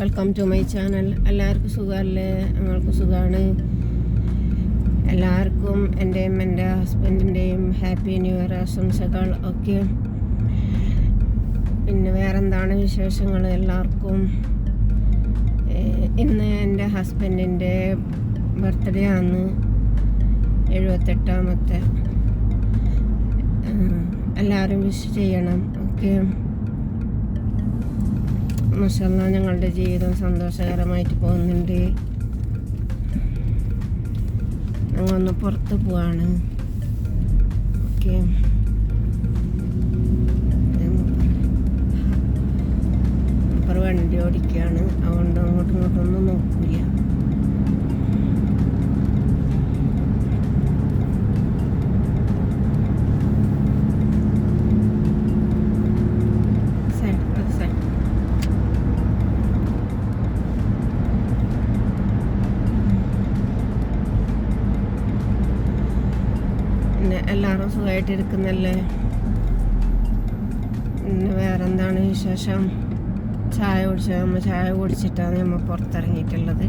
Welcome to my channel എല്ലാവർക്കും സുഖമല്ലേ? ഞങ്ങൾക്ക് സുഖമാണ്. എല്ലാവർക്കും എന്റെയും എന്റെ ഹസ്ബൻഡിന്റെയും ഹാപ്പി ന്യൂ ഇയർ ആശംസകൾ ഒക്കെ. പിന്നെ വേറെന്താണ് വിശേഷങ്ങൾ എല്ലാവർക്കും? ഇന്ന് എന്റെ ഹസ്ബൻഡിന്റെ ബർത്ത്ഡേ ആണ്. എഴുപത്തെട്ടാമത്തെ. എല്ലാവരും വിഷ് ചെയ്യണം. ഓക്കെ മഷല്ല ഞങ്ങളുടെ ജീവിതം സന്തോഷകരമായിട്ട് പോകുന്നുണ്ട്. ഞങ്ങളൊന്ന് പുറത്ത് പോവാണ്. ഓക്കെ. അപ്പുറം വണ്ടി ഓടിക്കുകയാണ് അതുകൊണ്ട് അങ്ങോട്ടും ഇങ്ങോട്ടൊന്നും നോക്കില്ല പിന്നെ എല്ലാവരും സുഖമായിട്ട് ഇരിക്കുന്നല്ലേ പിന്നെ വേറെ എന്താണ് വിശേഷം? ചായ കുടിച്ച? നമ്മൾ ചായ കുടിച്ചിട്ടാണ് നമ്മൾ പുറത്തിറങ്ങിയിട്ടുള്ളത്.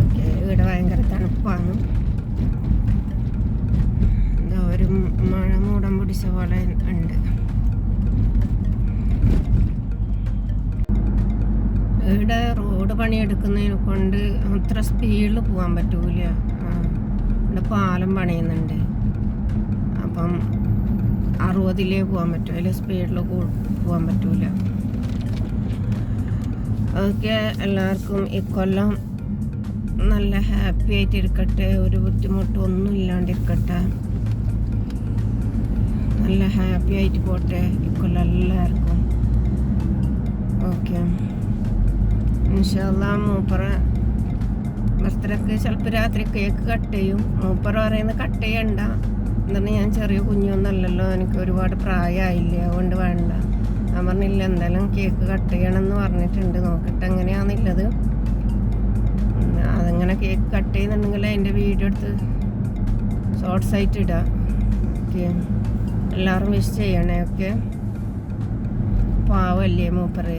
ഓക്കെ ഇവിടെ ഭയങ്കര തണുപ്പാണ്. ഒരു മഴ മൂടം പിടിച്ച പോലെ ഉണ്ട്. ഇവിടെ റോഡ് പണിയെടുക്കുന്നതിനെ കൊണ്ട് അത്ര സ്പീഡിൽ പോകാൻ പറ്റൂല. ഇവിടെ പാലം പണിയുന്നുണ്ട്. അപ്പം അറുപതിലേ പോകാൻ പറ്റും. അതിൽ സ്പീഡിൽ പോകാൻ പറ്റൂല. ഓക്കെ എല്ലാവർക്കും ഇക്കൊല്ലം നല്ല ഹാപ്പി ആയിട്ട് ഇരിക്കട്ടെ ഒരു ബുദ്ധിമുട്ടും ഒന്നും ഇല്ലാണ്ടിരിക്കട്ടെ. നല്ല ഹാപ്പി ആയിട്ട് പോട്ടെ ഇക്കൊല്ലം എല്ലാവർക്കും. ഓക്കെ. ഇൻഷാല്ല മൂപ്പറ ബർത്ത്ഡേക്ക് ചിലപ്പോൾ രാത്രി കേക്ക് കട്ട് ചെയ്യും. മൂപ്പർ പറയുന്നത് കട്ട് ചെയ്യണ്ട. എന്നിട്ട് ഞാൻ ചെറിയ കുഞ്ഞൊന്നല്ലല്ലോ എനിക്ക് ഒരുപാട് പ്രായമായില്ല അതുകൊണ്ട് വേണ്ട. ഞാൻ പറഞ്ഞില്ല എന്തായാലും കേക്ക് കട്ട് ചെയ്യണം എന്ന് പറഞ്ഞിട്ടുണ്ട് നോക്കിയിട്ട് എങ്ങനെയാണെന്നുള്ളത് അതങ്ങനെ കേക്ക് കട്ട് ചെയ്യുന്നുണ്ടെങ്കിൽ അതിന്റെ വീഡിയോ എടുത്ത് ഷോർട്സ് ആയിട്ട് ഇടാം. ഓക്കെ. എല്ലാവരും വിഷ് ചെയ്യണേ ഓക്കെ. പാവല്ലേ മൂപ്പറ്